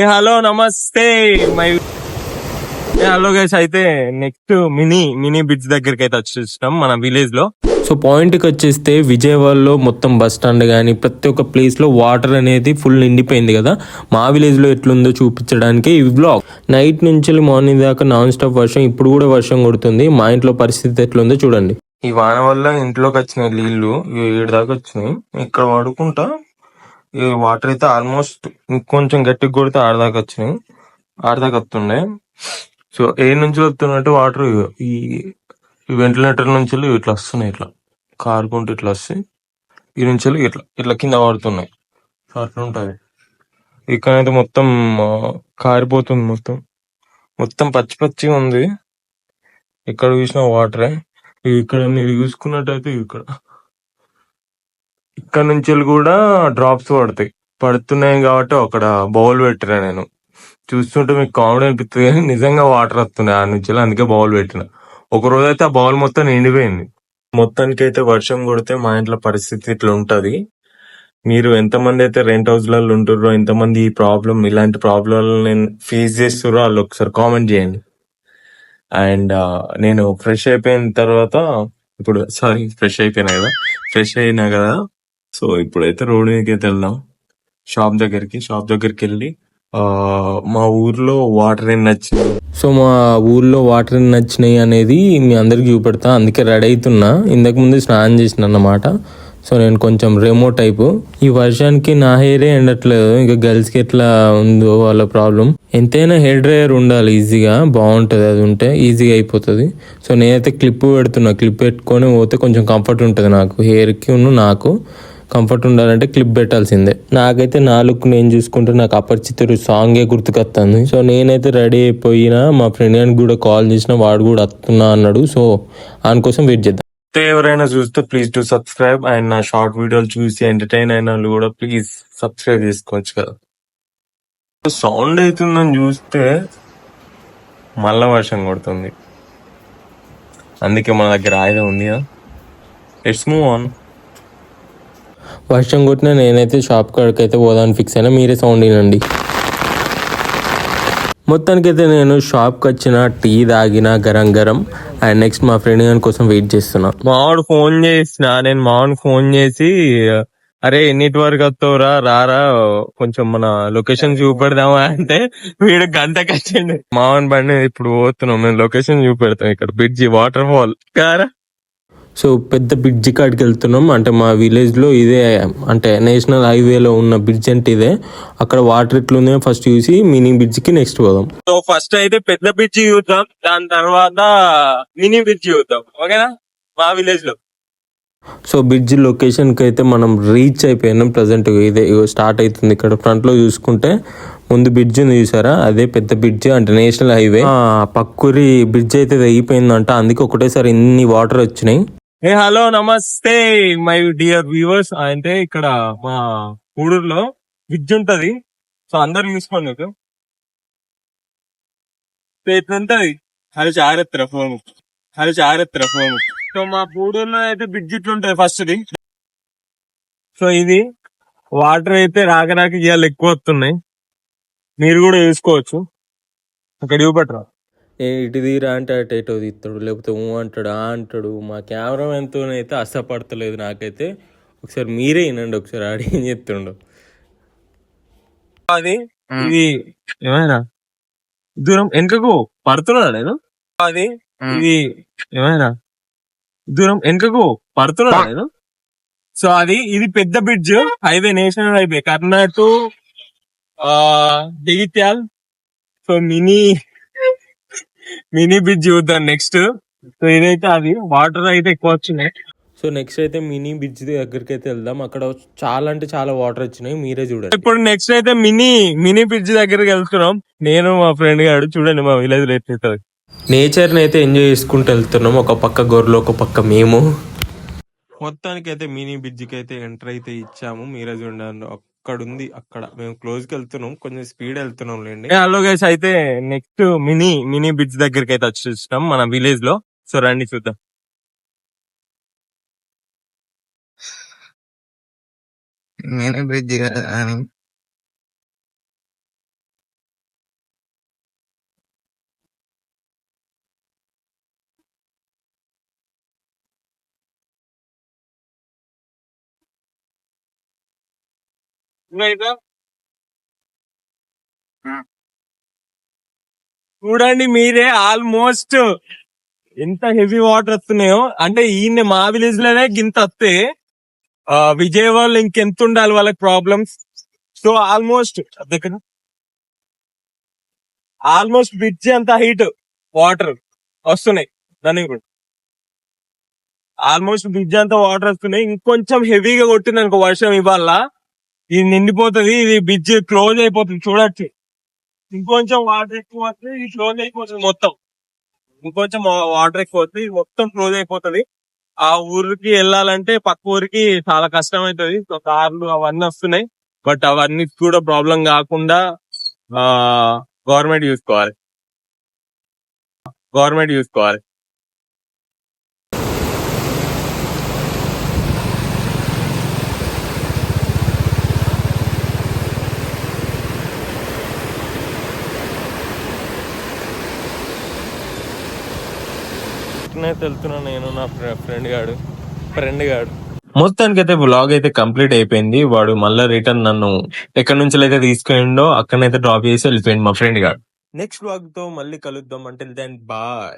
A hello namaste my hello guys అయితే next mini mini bridge దగ్గరికి అయితే వచ్చేసినాం మన విలేజ్లో. సో పాయింట్కి వచ్చేస్తే విజయవాడలో మొత్తం బస్ స్టాండ్ కానీ ప్రతి ఒక్క ప్లేస్లో వాటర్ అనేది ఫుల్ నిండిపోయింది కదా. మా విలేజ్లో ఎట్లుందో చూపించడానికి ఈ బ్లాగ్ నైట్ నుంచి మార్నింగ్ దాకా నాన్ స్టాప్ వర్షం ఇప్పుడు కూడా వర్షం కొడుతుంది. మా ఇంట్లో పరిస్థితి ఎట్లుందో చూడండి. ఈ వాన వల్ల ఇంట్లోకి వచ్చిన నీళ్ళు ఏడు దాకా వచ్చినాయి. ఇక్కడ పడుకుంటా ఈ వాటర్ అయితే ఆల్మోస్ట్ ఇంకొంచెం గట్టిగా కొడితే ఆడదాకా వచ్చినాయి. ఆడదాకా వస్తుండే. సో ఏ నుంచి వస్తున్నట్టు వాటర్ ఈ ఈ వెంటిలేటర్ నుంచి ఇట్లా వస్తున్నాయి ఇట్లా. కారుకుంటూ ఇట్లా వస్తాయి. ఈ నుంచి ఇట్లా ఇట్లా కింద పడుతున్నాయి. సో అట్లా ఉంటుంది. ఇక్కడైతే మొత్తం కారిపోతుంది మొత్తం. మొత్తం పచ్చి పచ్చిగా ఉంది. ఇక్కడ చూసిన వాటరే. ఇక్కడ మీరు చూసుకున్నట్టయితే ఇక్కడ. ఇక్కడ నుంచి కూడా డ్రాప్స్ పడతాయి. పడుతున్నాయి కాబట్టి అక్కడ బౌల్ పెట్టిన నేను. చూస్తుంటే మీకు కామెడీ అనిపిస్తుంది కానీ నిజంగా వాటర్ వస్తున్నాయి ఆ నుంచి అందుకే బౌల్ పెట్టిన. ఒక రోజు అయితే ఆ బౌల్ మొత్తం నిండిపోయింది. మొత్తానికి అయితే వర్షం కొడితే మా ఇంట్లో పరిస్థితి ఇట్లా ఉంటుంది. మీరు ఎంతమంది అయితే రెంట్ హౌస్లలో ఉంటుర్రో ఎంతమంది ఈ ప్రాబ్లం ఇలాంటి ప్రాబ్లం నేను ఫేస్ చేస్తుర్రో వాళ్ళు ఒకసారి కామెంట్ చేయండి. అండ్ uh, నేను ఫ్రెష్ అయిపోయిన తర్వాత ఇప్పుడు సారీ ఫ్రెష్ అయిపోయినా కదా. ఫ్రెష్ అయినా కదా సో ఇప్పుడైతే రోడ్ మీదకి అయితే వెళ్దాం. షాప్ దగ్గరికి షాప్ దగ్గరికి వెళ్ళి మా ఊర్లో వాటర్ ఏం నచ్చినాయి? సో మా ఊర్లో వాటర్ ఏం నచ్చినాయి అనేది మీ అందరికి చూపెడతా. అందుకే రెడీ అవుతున్నా ఇంతకు ముందు స్నానం చేసిన అన్నమాట. సో నేను కొంచెం రెమో టైపు. ఈ వర్షానికి నా హెయిరే ఎండట్లేదు. ఇంకా గర్ల్స్కి ఎట్లా ఉందో వాళ్ళ ప్రాబ్లం ఎంతైనా హెయిర్ డ్రైయర్ ఉండాలి ఈజీగా బాగుంటుంది అది ఉంటే ఈజీగా అయిపోతుంది. సో నేనైతే క్లిప్ పెడుతున్నా. క్లిప్ పెట్టుకొని పోతే కొంచెం కంఫర్ట్ ఉంటుంది నాకు. హెయిర్కి ఉన్న నాకు. కంఫర్ట్ ఉండాలంటే క్లిప్ పెట్టాల్సిందే. నాకైతే నా లుక్ నేను చూసుకుంటే నాకు అపరిచితుడు సాంగే గుర్తుకొస్తుంది. సో నేనైతే రెడీ అయిపోయినా మా ఫ్రెండ్ గారికి కూడా కాల్ చేసిన వాడు కూడా వస్తున్నా అన్నాడు. సో ఆయన కోసం వెయిట్ చేద్దాం. ఎవరైనా చూస్తే ప్లీజ్ టు సబ్స్క్రైబ్ అండ్ నా షార్ట్ వీడియోలు చూసి ఎంటర్టైన్ అయిన వాళ్ళు కూడా ప్లీజ్ సబ్స్క్రైబ్ చేసుకోవచ్చు కదా. సౌండ్ అవుతుందని చూస్తే మళ్ళా వర్షం కొడుతుంది. అందుకే మన దగ్గర ఆయుధం ఉంది ఇట్స్ మూవ్ ఆన్ వర్షం కొట్టినా నేనైతే షాప్ కాడికి అయితే పోదామని ఫిక్స్ అయినా మీరే సౌండ్ వినండి. మొత్తానికైతే నేను షాప్కి వచ్చిన టీ తాగిన గరం గరం. అండ్ నెక్స్ట్ మా ఫ్రెండ్ గారి కోసం వెయిట్ చేస్తున్నా. మావాడు ఫోన్ చేసిన నేను మావాడికి ఫోన్ చేసి అరే ఎన్నిటి వరకు వస్తావురా? రారా? కొంచెం మన లొకేషన్ చూపెడదామా? అంటే వీడు గంట కట్టండి. మావన్ బండి ఇప్పుడు పోతున్నాం మేము లొకేషన్ చూపెడతాం ఇక్కడ. బ్రిడ్జి వాటర్ ఫాల్ కారా? సో పెద్ద బ్రిడ్జ్ కాడికి వెళ్తున్నాం. అంటే మా విలేజ్లో ఇదే అంటే నేషనల్ హైవేలో ఉన్న బ్రిడ్జ్ అంటే ఇదే. అక్కడ వాటర్ ఎట్లుందో ఫస్ట్ చూసి మినీ బ్రిడ్జ్కి నెక్స్ట్ పోదాం. సో ఫస్ట్ అయితే పెద్ద బ్రిడ్జి చూద్దాం. దాని తర్వాత మినీ బ్రిడ్జి చూద్దాం. ఓకేనా? మా విలేజ్లో. సో బ్రిడ్జ్ లొకేషన్కి అయితే మనం రీచ్ అయిపోయినాం. ప్రజెంట్ ఇదే స్టార్ట్ అవుతుంది ఇక్కడ. ఫ్రంట్లో చూసుకుంటే ముందు బ్రిడ్జ్ ఉంది చూసారా? అదే పెద్ద బ్రిడ్జ్ అంటే నేషనల్ హైవే. పక్కూరి బ్రిడ్జ్ అయితే తెగిపోయిందంట. అందుకే ఒకటేసారి ఇన్ని వాటర్ వచ్చినాయి. ఏ హలో నమస్తే మై డియర్ వ్యూవర్స్ అంటే ఇక్కడ మా ఊడూరులో బ్రిడ్జ్ ఉంటది. సో అందరు చూసుకోండి మీకు ఎట్లుంటది ఇట్లా ఉంటది? హలో చారెత్తరా ఫోన్. హలో చారెత్తరా ఫోన్. సో మా పూడూరులో అయితే బ్రిడ్జ్ ఇట్లుంటది ఫస్ట్ది. ఫస్ట్ ది సో ఇది వాటర్ అయితే రాక రాక ఇవాళ ఎక్కువ వస్తున్నాయి. మీరు కూడా చూసుకోవచ్చు. అక్కడ చూపెట్టరా? ఏ ఇటు తీరా అంటే అటు ఎటో తీస్తాడు లేకపోతే ఊ అంటాడు ఆ అంటాడు. మా కెమెరామెన్తో అయితే అస్సపడతలేదు నాకైతే. ఒకసారి మీరే వినండి ఒకసారి ఆడి ఏం చెప్తుండో. అది? ఇది ఏమైనా? దూరం వెనుకకు పడుతున్నాడా నేను? అది? ఇది ఏమైనా? దూరం వెనుకకు పడుతున్నాడా నేను? సో అది ఇది పెద్ద bridge highway national highway Karnataka to డిగిత్యాల్ so mini mini bridge చూద్దాం నెక్స్ట్. సో ఇదైతే అది వాటర్ అయితే ఎక్కువ వచ్చినాయి. సో నెక్స్ట్ అయితే మినీ బ్రిడ్జ్ దగ్గరికి అయితే వెళ్దాం. అక్కడ చాలా అంటే చాలా వాటర్ వచ్చినాయి మీరే చూడండి. ఇప్పుడు నెక్స్ట్ అయితే మినీ మినీ బ్రిడ్జ్ దగ్గరికి వెళ్తున్నాం. నేను మా ఫ్రెండ్ గారు చూడండి మా విలేజ్లో ఎట్లుంటది నేచర్ని అయితే ఎంజాయ్ చేసుకుంటూ వెళ్తున్నాం. ఒక పక్క గొర్రెలు ఒక పక్క మేము. మొత్తానికి అయితే మినీ బ్రిడ్జ్కి అయితే ఎంటర్ అయితే ఇచ్చాము. మీరే చూడండి అక్కడ ఉంది అక్కడ. మేము క్లోజ్కి వెళ్తున్నాం కొంచెం స్పీడ్ వెళ్తున్నాం లేండి. హలో గైస్ అయితే నెక్స్ట్ మినీ మినీ బ్రిడ్జ్ దగ్గరికి అయితే వచ్చేసినాం మన విలేజ్లో. సో రండి చూద్దాం. నేను బ్రిడ్జ్ కదా అని చూడండి మీరే ఆల్మోస్ట్ ఎంత హెవీ వాటర్ వస్తున్నాయో. అంటే ఈయన మా విలేజ్లోనే గింత వస్తే విజయవాడలో ఇంకెంత ఉండాలి వాళ్ళకి ప్రాబ్లమ్స్ సో ఆల్మోస్ట్ దగ్గర. ఆల్మోస్ట్ బ్రిడ్జ్ అంత హైట్ వాటర్ వస్తున్నాయి. దానికి కూడా. ఆల్మోస్ట్ బ్రిడ్జ్ అంతా వాటర్ వస్తున్నాయి. ఇంకొంచెం హెవీగా కొట్టింది అనుకో వర్షం ఇవాళ. ఇది నిండిపోతుంది ఇది బ్రిడ్జ్ క్లోజ్ అయిపోతుంది చూడొచ్చు. ఇంకొంచెం వాటర్ ఎక్కువ వస్తే ఇది క్లోజ్ అయిపోతుంది మొత్తం. ఇంకొంచెం వాటర్ ఎక్కువ వస్తే ఇది మొత్తం క్లోజ్ అయిపోతుంది. ఆ ఊరికి వెళ్ళాలంటే పక్క ఊరికి చాలా కష్టం అవుతుంది కార్లు అవన్నీ వస్తున్నాయి. బట్ అవన్నీ కూడా ప్రాబ్లం కాకుండా గవర్నమెంట్ చూసుకోవాలి. గవర్నమెంట్ చూసుకోవాలి. వెళ్తున్నా నేను నా ఫ్రెండ్ గాడు ఫ్రెండ్ గాడు. మొత్తానికి అయితే బ్లాగ్ అయితే కంప్లీట్ అయిపోయింది. వాడు మళ్ళీ రిటర్న్ నన్ను ఎక్కడి నుంచి అయితే తీసుకెళ్ళిండో అక్కడనైతే డ్రాప్ చేసి వెళ్ళిపోయింది మా ఫ్రెండ్ గాడు. నెక్స్ట్ బ్లాగ్తో మళ్ళీ కలుద్దాం. అంటే దెన్ బాయ్